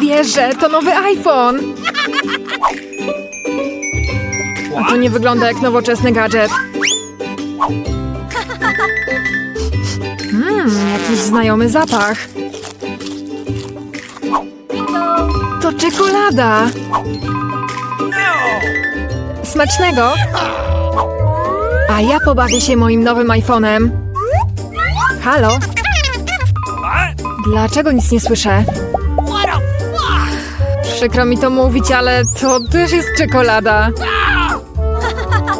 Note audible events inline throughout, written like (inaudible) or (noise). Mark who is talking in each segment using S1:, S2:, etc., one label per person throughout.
S1: wierzę, to nowy iPhone! A to nie wygląda jak nowoczesny gadżet. Mmm, jakiś znajomy zapach. To czekolada! Smacznego! A ja pobawię się moim nowym iPhone'em. Halo? Dlaczego nic nie słyszę? Przykro mi to mówić, ale to też jest czekolada.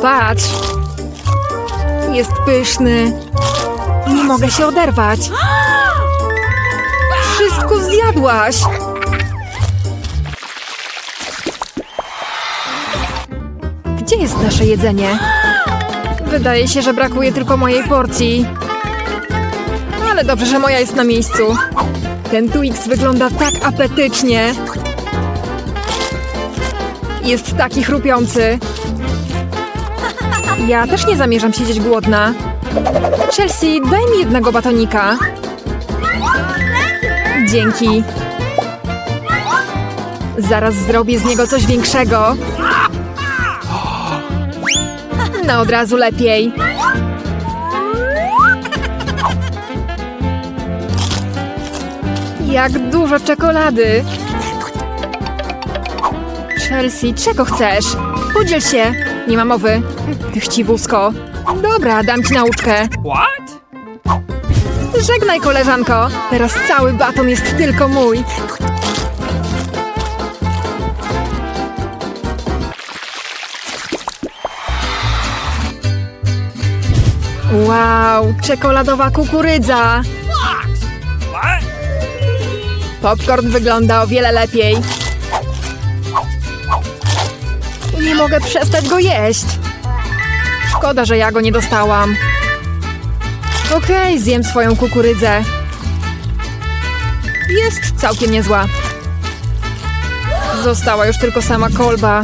S1: Patrz. Jest pyszny. Nie mogę się oderwać. Wszystko zjadłaś. Gdzie jest nasze jedzenie? Wydaje się, że brakuje tylko mojej porcji. Ale dobrze, że moja jest na miejscu. Ten Twix wygląda tak apetycznie. Jest taki chrupiący. Ja też nie zamierzam siedzieć głodna. Chelsea, daj mi jednego batonika. Dzięki. Zaraz zrobię z niego coś większego. No od razu lepiej. Jak dużo czekolady. Chelsea, czego chcesz? Podziel się. Nie ma mowy. Chciwusko. Dobra, dam ci nauczkę.
S2: What?
S1: Żegnaj, koleżanko. Teraz cały baton jest tylko mój. Wow, czekoladowa kukurydza. Popcorn wygląda o wiele lepiej. Nie mogę przestać go jeść. Szkoda, że ja go nie dostałam. Okej, zjem swoją kukurydzę. Jest całkiem niezła. Została już tylko sama kolba.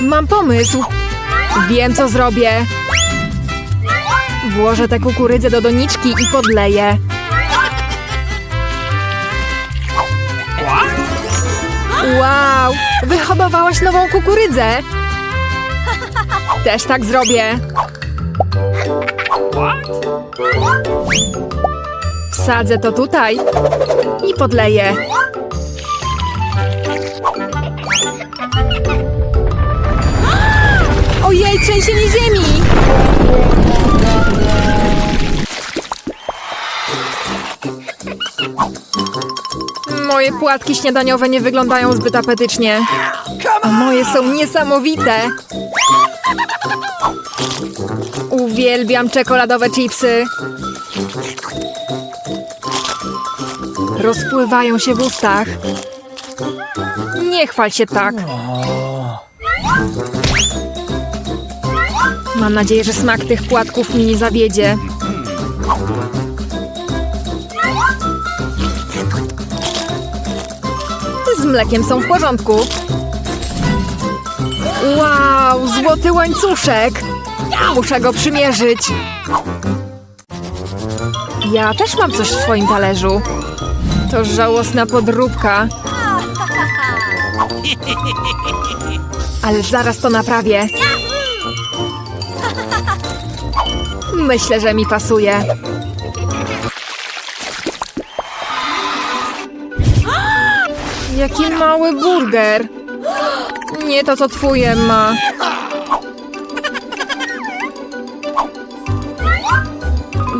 S1: Mam pomysł. Wiem, co zrobię. Włożę tę kukurydzę do doniczki i podleję. Wow! Wyhodowałaś nową kukurydzę! Też tak zrobię. Wsadzę to tutaj i podleję. Ojej, trzęsienie ziemi! Moje płatki śniadaniowe nie wyglądają zbyt apetycznie. A moje są niesamowite. Uwielbiam czekoladowe chipsy. Rozpływają się w ustach. Nie chwal się tak. Mam nadzieję, że smak tych płatków mi nie zawiedzie. Mlekiem są w porządku. Wow, złoty łańcuszek! Muszę go przymierzyć. Ja też mam coś w swoim talerzu. To żałosna podróbka. Ale zaraz to naprawię. Myślę, że mi pasuje. Jaki mały burger. Nie to, co twoje ma.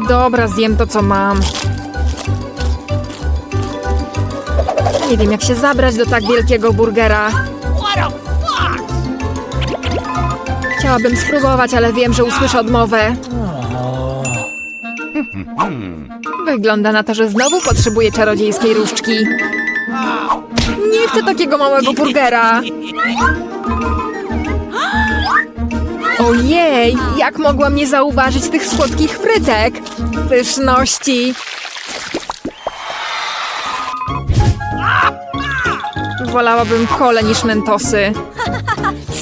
S1: Dobra, zjem to, co mam. Nie wiem, jak się zabrać do tak wielkiego burgera. Chciałabym spróbować, ale wiem, że usłyszę odmowę. Wygląda na to, że znowu potrzebuję czarodziejskiej różdżki. Chcę takiego małego burgera. Ojej, jak mogłam nie zauważyć tych słodkich frytek? Pyszności. Wolałabym kole niż mentosy.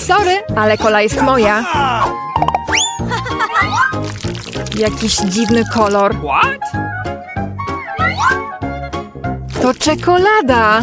S1: Sorry, ale kola jest moja. Jakiś dziwny kolor. To czekolada!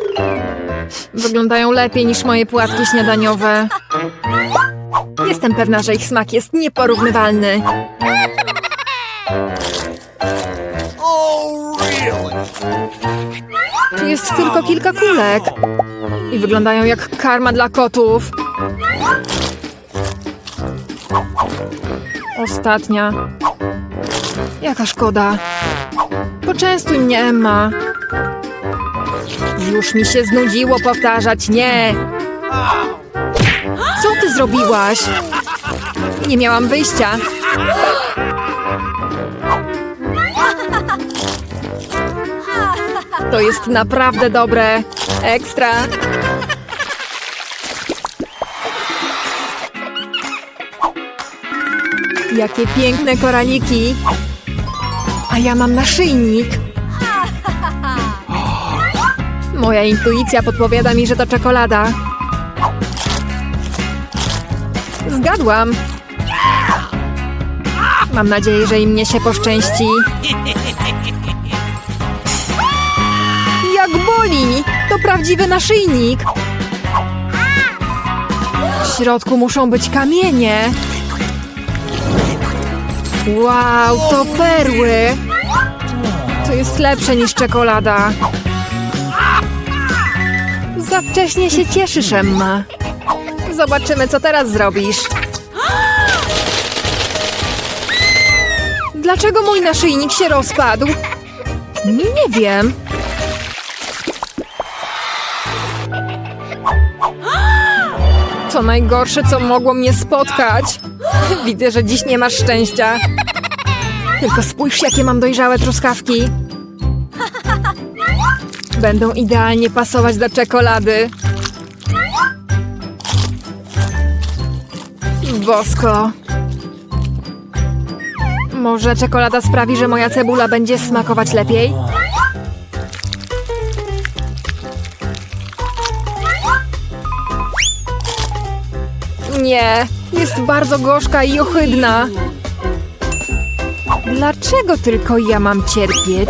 S1: Wyglądają lepiej niż moje płatki śniadaniowe. Jestem pewna, że ich smak jest nieporównywalny. Tu jest tylko kilka kulek. I wyglądają jak karma dla kotów. Ostatnia. Jaka szkoda. Poczęstuj mnie, Emma. Już mi się znudziło powtarzać nie. Co ty zrobiłaś? Nie miałam wyjścia. To jest naprawdę dobre. Ekstra. Jakie piękne koraliki. A ja mam naszyjnik. Moja intuicja podpowiada mi, że to czekolada. Zgadłam. Mam nadzieję, że i mnie się poszczęści. Jak boli! To prawdziwy naszyjnik! W środku muszą być kamienie. Wow, to perły! To jest lepsze niż czekolada. Za wcześnie się cieszysz, Emma. Zobaczymy, co teraz zrobisz. Dlaczego mój naszyjnik się rozpadł? Nie wiem. To najgorsze, co mogło mnie spotkać. Widzę, że dziś nie masz szczęścia. Tylko spójrz, jakie mam dojrzałe truskawki. Będą idealnie pasować do czekolady. Bosko. Może czekolada sprawi, że moja cebula będzie smakować lepiej? Nie, jest bardzo gorzka i ohydna. Dlaczego tylko ja mam cierpieć?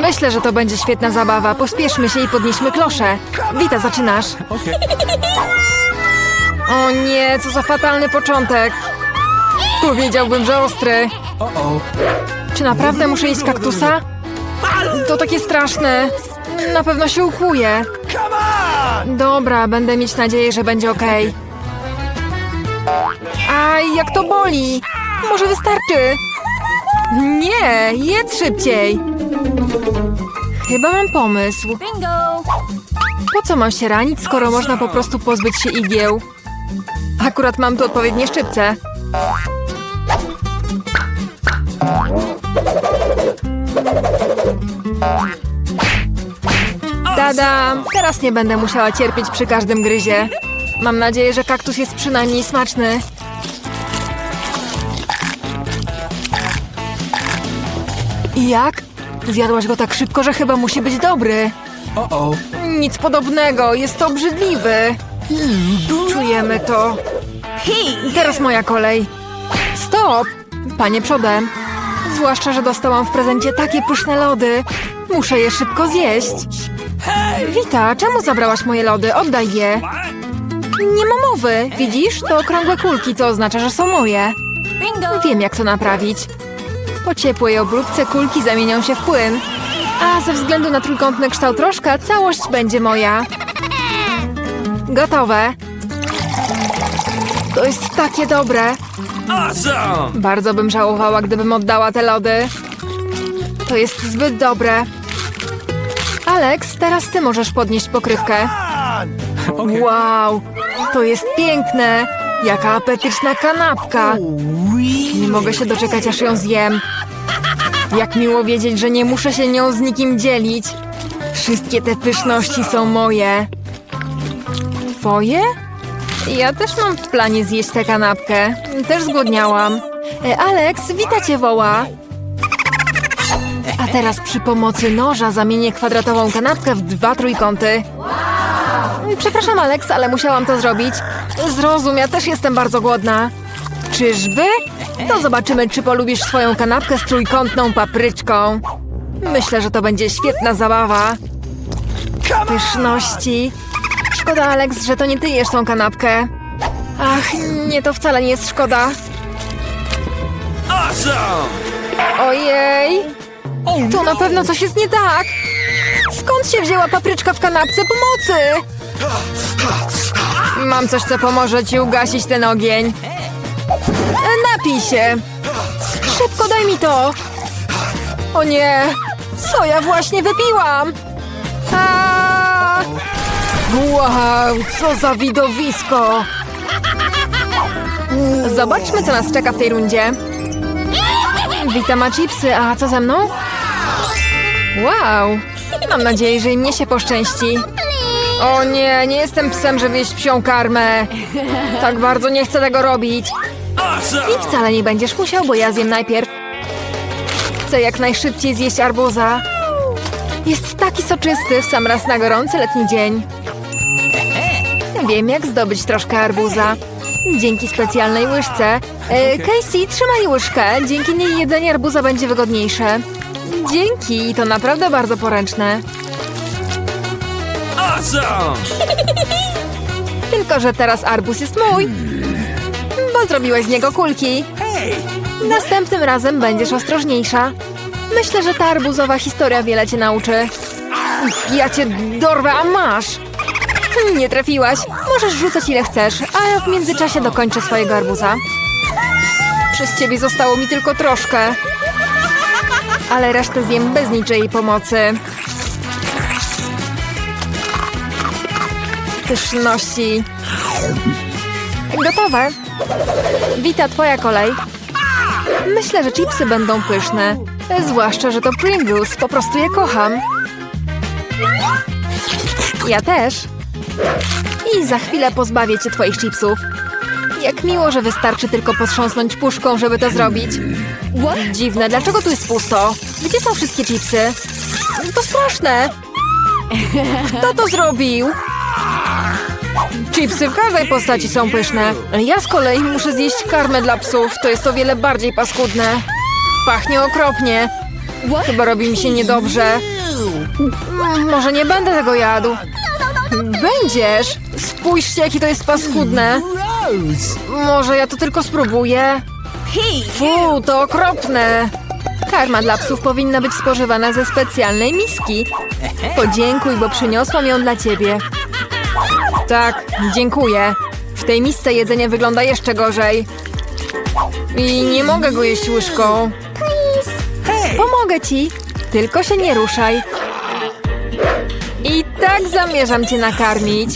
S1: Myślę, że to będzie świetna zabawa. Pospieszmy się i podnieśmy klosze. Wita, zaczynasz. O nie, co za fatalny początek. Powiedziałbym, że ostry. Czy naprawdę muszę jeść kaktusa? To takie straszne. Na pewno się
S2: on!
S1: Dobra, będę mieć nadzieję, że będzie okej. Aj, jak to boli! Może wystarczy? Nie, jedz szybciej! Chyba mam pomysł.
S3: Bingo!
S1: Po co mam się ranić, skoro można po prostu pozbyć się igieł? Akurat mam tu odpowiednie szczypce. Tada! Teraz nie będę musiała cierpieć przy każdym gryzie. Mam nadzieję, że kaktus jest przynajmniej smaczny. I jak? Zjadłaś go tak szybko, że chyba musi być dobry. Nic podobnego, jest to obrzydliwy. Czujemy to. Teraz moja kolej. Stop! Panie przodem. Zwłaszcza, że dostałam w prezencie takie pyszne lody. Muszę je szybko zjeść. Wita, czemu zabrałaś moje lody? Oddaj je. Nie ma mowy. Widzisz? To okrągłe kulki, co oznacza, że są moje. Wiem, jak to naprawić. Po ciepłej obróbce kulki zamienią się w płyn. A ze względu na trójkątny kształt rożka, całość będzie moja. Gotowe. To jest takie dobre.
S2: Awesome!
S1: Bardzo bym żałowała, gdybym oddała te lody. To jest zbyt dobre. Alex, teraz ty możesz podnieść pokrywkę. (laughs) Wow, to jest piękne. Jaka apetyczna kanapka. Nie mogę się doczekać, aż ją zjem. Jak miło wiedzieć, że nie muszę się nią z nikim dzielić. Wszystkie te pyszności są moje. Twoje? Ja też mam w planie zjeść tę kanapkę. Też zgłodniałam. E, Alex, wita cię woła. A teraz przy pomocy noża zamienię kwadratową kanapkę w dwa trójkąty. Przepraszam, Alex, ale musiałam to zrobić. Zrozum, ja też jestem bardzo głodna. Czyżby? To zobaczymy, czy polubisz swoją kanapkę z trójkątną papryczką. Myślę, że to będzie świetna zabawa. Pyszności. Szkoda, Alex, że to nie ty jesz tą kanapkę. Ach, nie, to wcale nie jest szkoda. Ojej, tu na pewno coś jest nie tak. Skąd się wzięła papryczka w kanapce pomocy? Mam coś, co pomoże ci ugasić ten ogień. Napij się. Szybko daj mi to. O nie, co ja właśnie wypiłam? A! Wow, co za widowisko. Zobaczmy, co nas czeka w tej rundzie. Witam, a chipsy, a co ze mną? Wow, mam nadzieję, że i mnie się poszczęści. O nie, nie jestem psem, żeby jeść psią karmę. Tak bardzo nie chcę tego robić. I wcale nie będziesz musiał, bo ja zjem najpierw. Chcę jak najszybciej zjeść arbuza. Jest taki soczysty w sam raz na gorący letni dzień. Wiem, jak zdobyć troszkę arbuza. Dzięki specjalnej łyżce. E, Casey, trzymaj łyżkę. Dzięki niej jedzenie arbuza będzie wygodniejsze. Dzięki, to naprawdę bardzo poręczne. (laughs) Tylko, że teraz arbuz jest mój. Bo zrobiłeś z niego kulki. Następnym razem będziesz ostrożniejsza. Myślę, że ta arbuzowa historia wiele cię nauczy. Ja cię dorwę, a masz! Nie trafiłaś. Możesz rzucać ile chcesz, a ja w międzyczasie dokończę swojego arbuza. Przez ciebie zostało mi tylko troszkę. Ale resztę zjem bez niczyjej pomocy. Pyszności. Gotowe. Wita twoja kolej. Myślę, że chipsy będą pyszne. Zwłaszcza, że to Pringles. Po prostu je kocham. Ja też. I za chwilę pozbawię cię twoich chipsów. Jak miło, że wystarczy tylko potrząsnąć puszką, żeby to zrobić. Dziwne, dlaczego tu jest pusto? Gdzie są wszystkie chipsy? To straszne. Kto to zrobił? Chipsy w każdej postaci są pyszne. Ja z kolei muszę zjeść karmę dla psów. To jest o wiele bardziej paskudne. Pachnie okropnie. Chyba robi mi się niedobrze. Mm, Może nie będę tego jadł. Będziesz. Spójrzcie, jakie to jest paskudne. Może ja to tylko spróbuję. Fu, to okropne. Karma dla psów powinna być spożywana ze specjalnej miski. Podziękuj, bo przyniosłam ją dla ciebie. Tak, dziękuję. W tej misce jedzenie wygląda jeszcze gorzej. I nie mogę go jeść łyżką. Pomogę ci. Tylko się nie ruszaj. I tak zamierzam cię nakarmić.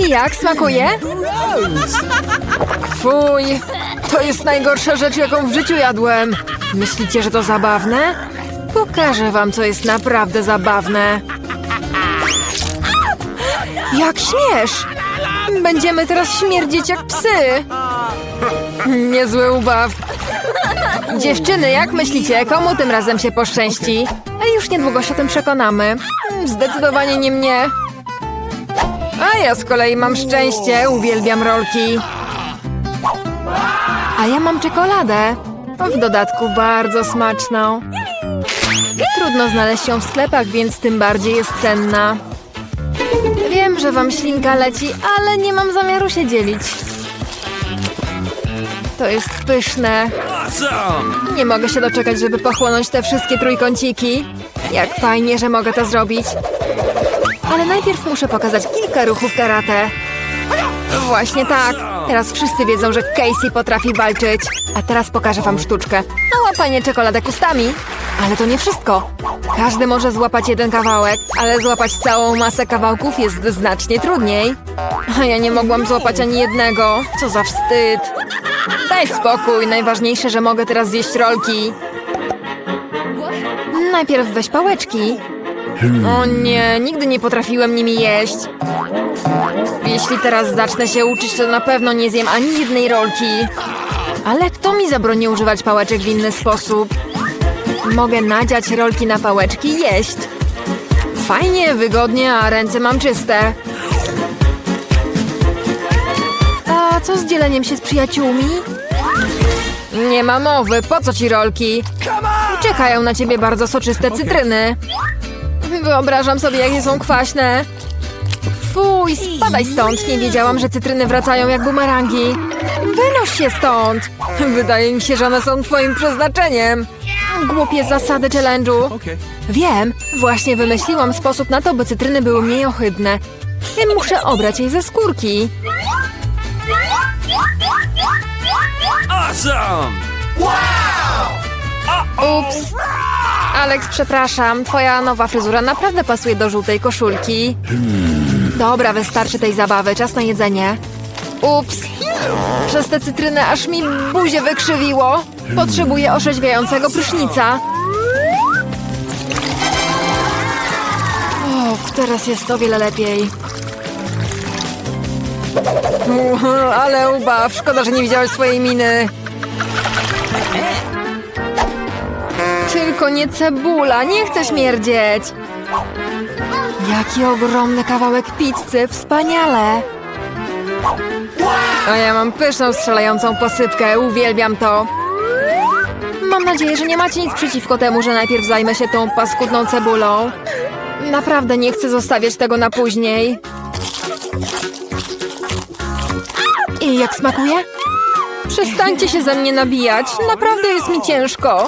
S1: I jak smakuje? Fuj, to jest najgorsza rzecz, jaką w życiu jadłem. Myślicie, że to zabawne? Pokażę wam, co jest naprawdę zabawne. Jak śmiesz! Będziemy teraz śmierdzieć jak psy! Niezły ubaw. Dziewczyny, jak myślicie, komu tym razem się poszczęści? A już niedługo się o tym przekonamy. Zdecydowanie nie mnie. A ja z kolei mam szczęście, uwielbiam rolki. A ja mam czekoladę. W dodatku bardzo smaczną. Trudno znaleźć ją w sklepach, więc tym bardziej jest cenna. Że wam ślinka leci, ale nie mam zamiaru się dzielić. To jest pyszne. Nie mogę się doczekać, żeby pochłonąć te wszystkie trójkąciki. Jak fajnie, że mogę to zrobić. Ale najpierw muszę pokazać kilka ruchów karate. Właśnie tak. Teraz wszyscy wiedzą, że Casey potrafi walczyć. A teraz pokażę wam sztuczkę. Na łapanie czekoladek ustami. Ale to nie wszystko. Każdy może złapać jeden kawałek, ale złapać całą masę kawałków jest znacznie trudniej. A ja nie mogłam złapać ani jednego. Co za wstyd. Daj spokój, najważniejsze, że mogę teraz zjeść rolki. Najpierw weź pałeczki. O nie, nigdy nie potrafiłem nimi jeść. Jeśli teraz zacznę się uczyć, to na pewno nie zjem ani jednej rolki. Ale kto mi zabroni używać pałeczek w inny sposób? Mogę nadziać rolki na pałeczki i jeść. Fajnie, wygodnie, a ręce mam czyste. A co z dzieleniem się z przyjaciółmi? Nie ma mowy, po co ci rolki? Czekają na ciebie bardzo soczyste cytryny. Wyobrażam sobie, jakie są kwaśne. Fuj, spadaj stąd. Nie wiedziałam, że cytryny wracają jak bumerangi. Wynoś się stąd. Wydaje mi się, że one są twoim przeznaczeniem. Głupie zasady challenge'u. Wiem, właśnie wymyśliłam sposób na to, by cytryny były mniej ohydne. Muszę obrać jej ze skórki.
S2: Awesome!
S1: Ups. Alex, przepraszam. Twoja nowa fryzura naprawdę pasuje do żółtej koszulki. Dobra, wystarczy tej zabawy. Czas na jedzenie. Ups. Przez te cytryny aż mi buzię wykrzywiło. Potrzebuję orzeźwiającego prysznica. O, teraz jest o wiele lepiej. Uch, (laughs) Ale ubaw. Szkoda, że nie widziałeś swojej miny. Tylko nie cebula, nie chcę śmierdzieć. Jaki ogromny kawałek pizzy, wspaniale. A ja mam pyszną, strzelającą posypkę, uwielbiam to. Mam nadzieję, że nie macie nic przeciwko temu, że najpierw zajmę się tą paskudną cebulą. Naprawdę nie chcę zostawiać tego na później. I jak smakuje? Przestańcie się ze mnie nabijać, naprawdę jest mi ciężko.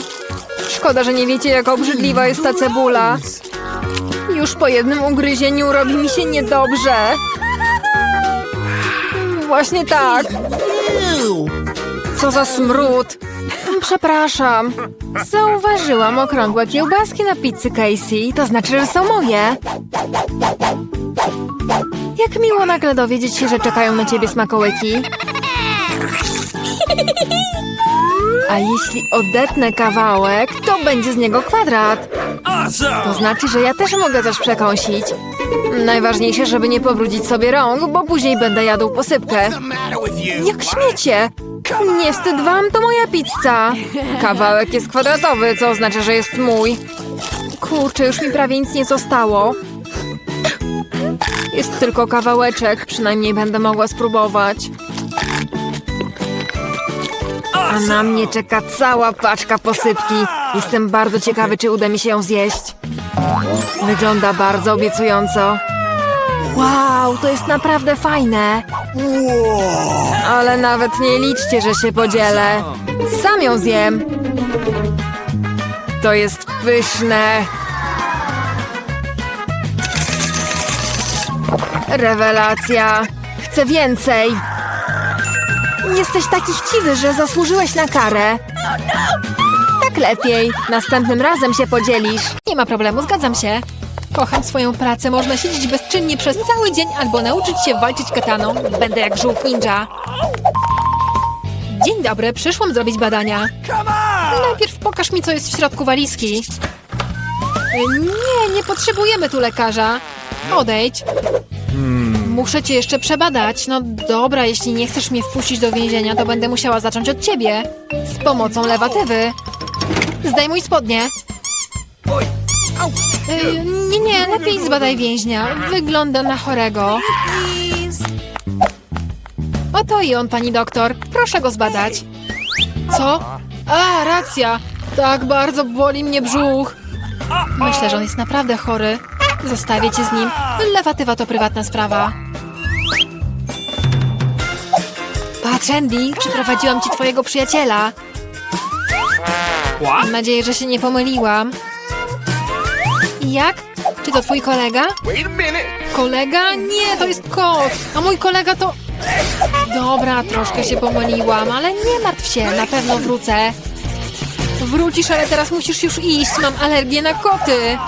S1: Szkoda, że nie wiecie, jak obrzydliwa jest ta cebula. Już po jednym ugryzieniu robi mi się niedobrze. Właśnie tak. Co za smród. Przepraszam. Zauważyłam okrągłe kiełbaski na pizzy Casey. To znaczy, że są moje. Jak miło nagle dowiedzieć się, że czekają na ciebie smakołyki. A jeśli odetnę kawałek, to będzie z niego kwadrat. To znaczy, że ja też mogę coś przekąsić. Najważniejsze, żeby nie pobrudzić sobie rąk, bo później będę jadł posypkę. Jak śmiecie! Nie wstyd wam, to moja pizza. Kawałek jest kwadratowy, co oznacza, że jest mój. Kurczę, już mi prawie nic nie zostało. Jest tylko kawałeczek, przynajmniej będę mogła spróbować. A na mnie czeka cała paczka posypki. Jestem bardzo ciekawy, czy uda mi się ją zjeść. Wygląda bardzo obiecująco. Wow, to jest naprawdę fajne. Ale nawet nie liczcie, że się podzielę. Sam ją zjem. To jest pyszne. Rewelacja. Chcę więcej. Jesteś taki chciwy, że zasłużyłeś na karę. Tak lepiej. Następnym razem się podzielisz. Nie ma problemu, zgadzam się. Kocham swoją pracę. Można siedzieć bezczynnie przez cały dzień albo nauczyć się walczyć kataną. Będę jak żółw ninja. Dzień dobry, przyszłam zrobić badania. Najpierw pokaż mi, co jest w środku walizki. E, Nie, nie potrzebujemy tu lekarza. Odejdź. Muszę cię jeszcze przebadać. No dobra, jeśli nie chcesz mnie wpuścić do więzienia, to będę musiała zacząć od ciebie. Z pomocą lewatywy. Zdejmuj spodnie. Y, nie, nie, lepiej zbadaj więźnia. Wygląda na chorego. Oto i on, pani doktor. Proszę go zbadać. Co? A, racja. Tak bardzo boli mnie brzuch. Myślę, że on jest naprawdę chory. Zostawię cię z nim. Lewatywa to prywatna sprawa. Patrz, Andy, przyprowadziłam ci twojego przyjaciela. Mam nadzieję, że się nie pomyliłam. Jak? Czy to twój kolega? Kolega? Nie, to jest kot. A mój kolega to... Dobra, troszkę się pomyliłam, ale nie martw się, na pewno wrócę. Wrócisz, ale teraz musisz już iść. Mam alergię na koty.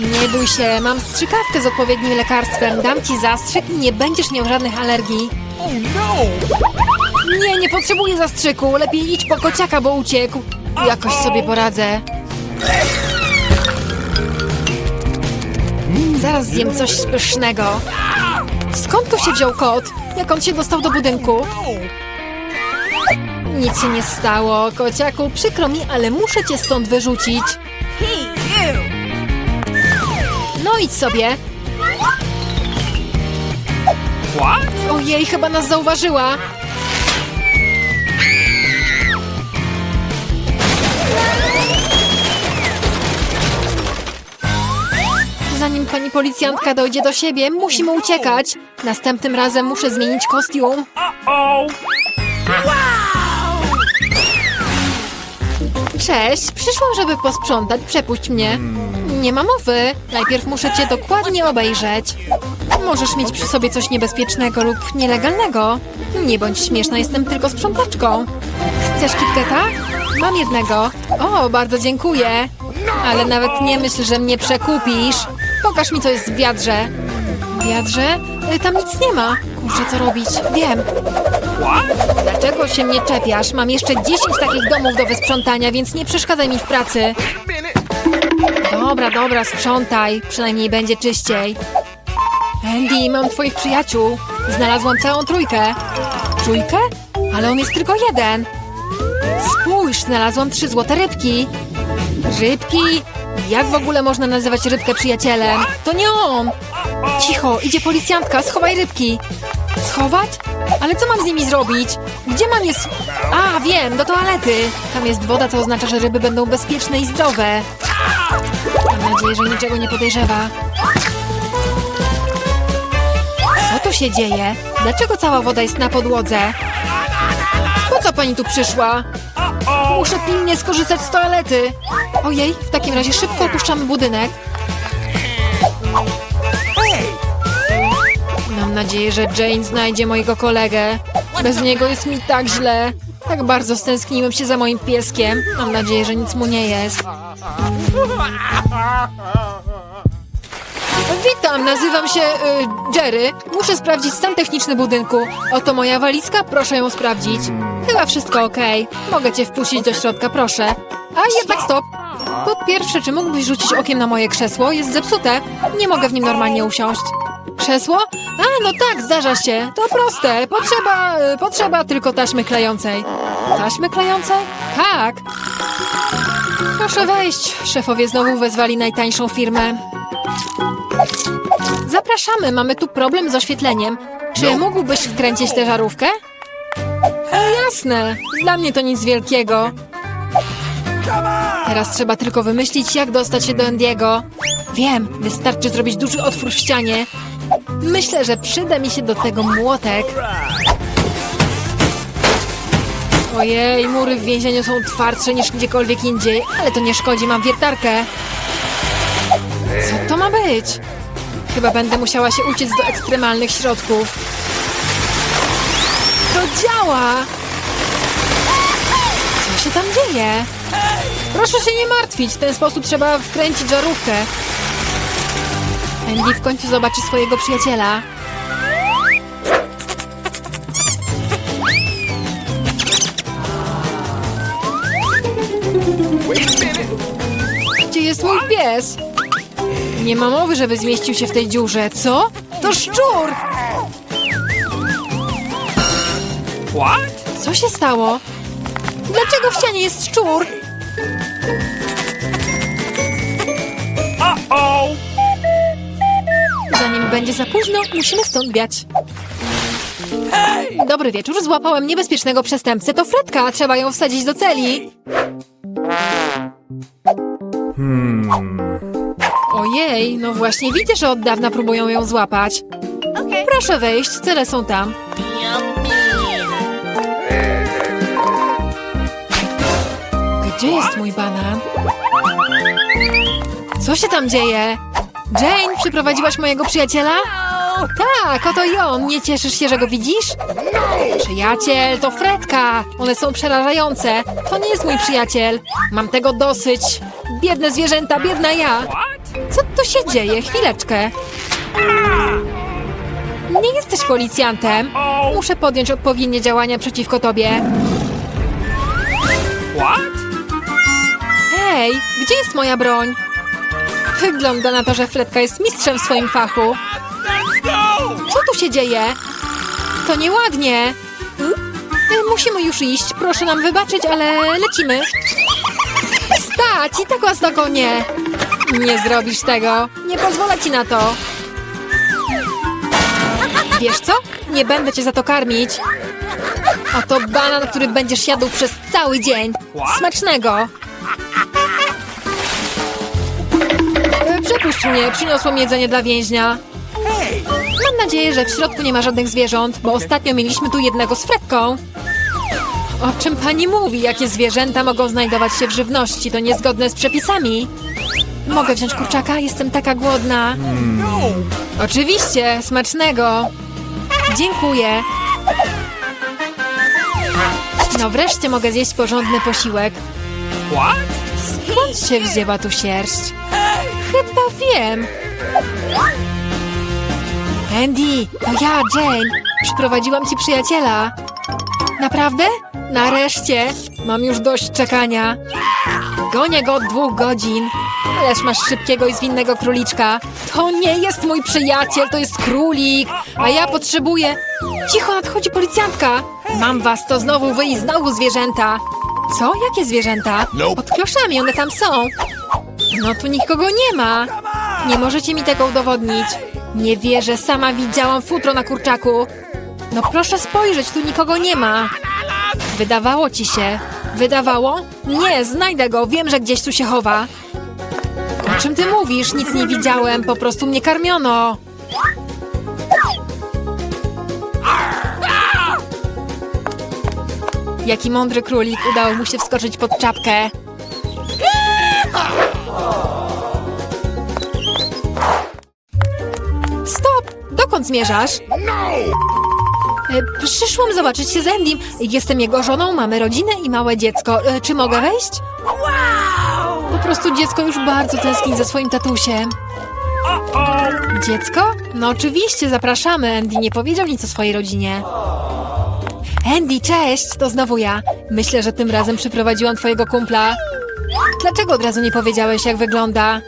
S1: Nie bój się, mam strzykawkę z odpowiednim lekarstwem. Dam ci zastrzyk i nie będziesz miał żadnych alergii. Nie, nie potrzebuję zastrzyku. Lepiej idź po kociaka, bo uciekł. Jakoś sobie poradzę. Zaraz zjem coś pysznego. Skąd tu się wziął kot? Jak on się dostał do budynku? Nic się nie stało, kociaku. Przykro mi, ale muszę cię stąd wyrzucić. No idź sobie. Ojej, chyba nas zauważyła. Zanim pani policjantka dojdzie do siebie, musimy uciekać. Następnym razem muszę zmienić kostium. Cześć, przyszłam, żeby posprzątać. Przepuść mnie. Nie ma mowy. Najpierw muszę cię dokładnie obejrzeć. Możesz mieć przy sobie coś niebezpiecznego lub nielegalnego. Nie bądź śmieszna, jestem tylko sprzątaczką. Chcesz KitKata? Mam jednego. O, bardzo dziękuję. Ale nawet nie myśl, że mnie przekupisz. Pokaż mi, co jest w wiadrze. W wiadrze? Y, Tam nic nie ma. Kurczę, co robić? Wiem. Dlaczego się mnie czepiasz? Mam jeszcze 10 takich domów do wysprzątania, więc nie przeszkadzaj mi w pracy. Dobra, dobra, sprzątaj. Przynajmniej będzie czyściej. Andy, mam twoich przyjaciół. Znalazłam całą trójkę. Trójkę? Ale on jest tylko jeden. Spójrz, znalazłam trzy złote rybki. Rybki? Jak w ogóle można nazywać rybkę przyjacielem? To nie on! Cicho, idzie policjantka, schowaj rybki. Schować? Ale co mam z nimi zrobić? Gdzie mam je... A, wiem, do toalety. Tam jest woda, co oznacza, że ryby będą bezpieczne i zdrowe. Mam nadzieję, że niczego nie podejrzewa. Co tu się dzieje? Dlaczego cała woda jest na podłodze? Pani tu przyszła? Muszę pilnie skorzystać z toalety. Ojej, w takim razie szybko opuszczamy budynek. Mam nadzieję, że Jane znajdzie mojego kolegę. Bez niego jest mi tak źle. Tak bardzo stęskniłem się za moim pieskiem. Mam nadzieję, że nic mu nie jest. Witam, nazywam się y, Jerry. Muszę sprawdzić stan techniczny budynku. Oto moja walizka, proszę ją sprawdzić. Chyba wszystko ok. Mogę cię wpuścić do środka, proszę. A jednak stop. Po pierwsze, czy mógłbyś rzucić okiem na moje krzesło? Jest zepsute. Nie mogę w nim normalnie usiąść. Krzesło? A, no tak, zdarza się. To proste. Potrzeba, y, potrzeba tylko taśmy klejącej. Taśmy klejącej? Tak. Proszę wejść. Szefowie znowu wezwali najtańszą firmę. Zapraszamy, mamy tu problem z oświetleniem. Czy mógłbyś wkręcić tę żarówkę? E, jasne, dla mnie to nic wielkiego. Teraz trzeba tylko wymyślić, jak dostać się do Andiego. Wiem, wystarczy zrobić duży otwór w ścianie. Myślę, że przyda mi się do tego młotek. Ojej, mury w więzieniu są twardsze niż gdziekolwiek indziej, ale to nie szkodzi, mam wiertarkę. Co to ma być? Chyba będę musiała się uciec do ekstremalnych środków. To działa! Co się tam dzieje? Proszę się nie martwić, w ten sposób trzeba wkręcić żarówkę. Andy w końcu zobaczy swojego przyjaciela. Gdzie jest mój pies? Nie ma mowy, żeby zmieścił się w tej dziurze. Co? To szczur!
S2: What?
S1: Co się stało? Dlaczego w ścianie jest szczur?
S2: Oh.
S1: Zanim będzie za późno, musimy stąd wiać. Dobry wieczór, złapałem niebezpiecznego przestępcę. To Fredka, trzeba ją wsadzić do celi. Ojej, no właśnie widzę, że od dawna próbują ją złapać. Proszę wejść, cele są tam. Gdzie jest mój banan? Co się tam dzieje? Jane, przyprowadziłaś mojego przyjaciela? Tak, oto i on. Nie cieszysz się, że go widzisz? Przyjaciel, to Fredka. One są przerażające. To nie jest mój przyjaciel. Mam tego dosyć. Biedne zwierzęta, biedna ja. Co tu się dzieje? Chwileczkę. Nie jesteś policjantem. Muszę podjąć odpowiednie działania przeciwko tobie.
S2: What?
S1: Hej, gdzie jest moja broń? Wygląda na to, że Fredka jest mistrzem w swoim fachu. Co tu się dzieje? To nieładnie. Musimy już iść. Proszę nam wybaczyć, ale lecimy. Stać! I tak was dogonię. Nie zrobisz tego. Nie pozwolę ci na to. Wiesz co? Nie będę cię za to karmić. Oto banan, który będziesz jadł przez cały dzień. Smacznego! E, Przepuść mnie, przyniosłam jedzenie dla więźnia. Mam nadzieję, że w środku nie ma żadnych zwierząt, bo ostatnio mieliśmy tu jednego z Fredką. O czym pani mówi? Jakie zwierzęta mogą znajdować się w żywności? To niezgodne z przepisami. Mogę wziąć kurczaka? Jestem taka głodna. Oczywiście, smacznego. Dziękuję. No wreszcie mogę zjeść porządny posiłek. Skąd się wzięła tu sierść? Chyba wiem. Andy, to ja, Jane. Przyprowadziłam ci przyjaciela. Naprawdę? Nareszcie. Mam już dość czekania. Gonię go od dwóch godzin. Ależ masz szybkiego i zwinnego króliczka. To nie jest mój przyjaciel, to jest królik. A ja potrzebuję... Cicho, nadchodzi policjantka. Mam was, to znowu wy i znowu zwierzęta. Co? Jakie zwierzęta? Pod kloszami, one tam są. No tu nikogo nie ma. Nie możecie mi tego udowodnić. Nie wierzę, sama widziałam futro na kurczaku. No proszę spojrzeć, tu nikogo nie ma. Wydawało ci się. Wydawało? Nie, znajdę go, wiem, że gdzieś tu się chowa. O czym ty mówisz? Nic nie widziałem, po prostu mnie karmiono. Jaki mądry królik, udało mu się wskoczyć pod czapkę. Stop! Dokąd zmierzasz? E, Przyszłam zobaczyć się z Endym. Jestem jego żoną, mamy rodzinę i małe dziecko. E, Czy mogę wejść? Prostu dziecko już bardzo tęskni za swoim tatusiem. Dziecko? No oczywiście, zapraszamy. Andy nie powiedział nic o swojej rodzinie. Andy, cześć! To znowu ja. Myślę, że tym razem przyprowadziłam twojego kumpla. Dlaczego od razu nie powiedziałeś, jak wygląda?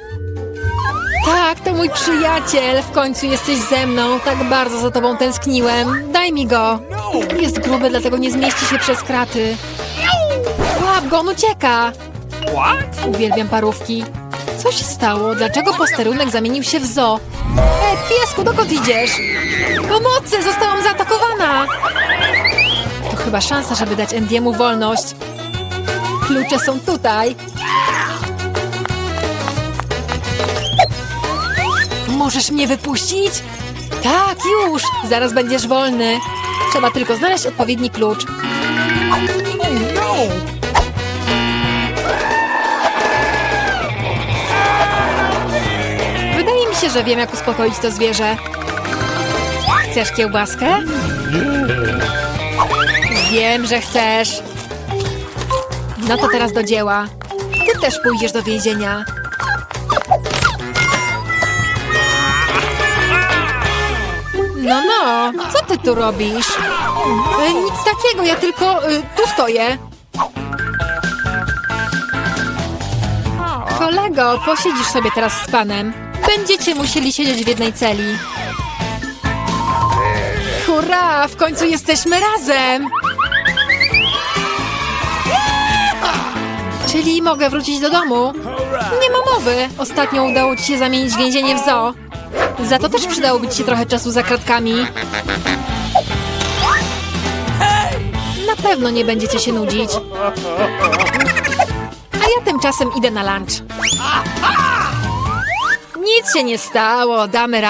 S1: Tak, to mój przyjaciel. W końcu jesteś ze mną. Tak bardzo za tobą tęskniłem. Daj mi go. Jest gruby, dlatego nie zmieści się przez kraty. Łap go, on ucieka. Uwielbiam parówki. Co się stało? Dlaczego posterunek zamienił się w zoo? E, piesku, dokąd idziesz? Pomocy! Zostałam zaatakowana! To chyba szansa, żeby dać Endiemu wolność. Klucze są tutaj. Możesz mnie wypuścić? Tak, już! Zaraz będziesz wolny. Trzeba tylko znaleźć odpowiedni klucz. Wydaje mi że wiem, jak uspokoić to zwierzę. Chcesz kiełbaskę? Wiem, że chcesz. No to teraz do dzieła. Ty też pójdziesz do więzienia. No, no, co ty tu robisz? E, nic takiego, ja tylko e, tu stoję. Kolego, posiedzisz sobie teraz z panem. Będziecie musieli siedzieć w jednej celi. Hurra! W końcu jesteśmy razem! Czyli mogę wrócić do domu? Nie ma mowy. Ostatnio udało ci się zamienić więzienie w zoo. Za to też przydałoby ci się trochę czasu za kratkami. Na pewno nie będziecie się nudzić. A ja tymczasem idę na lunch. Nic się nie stało, damy radę.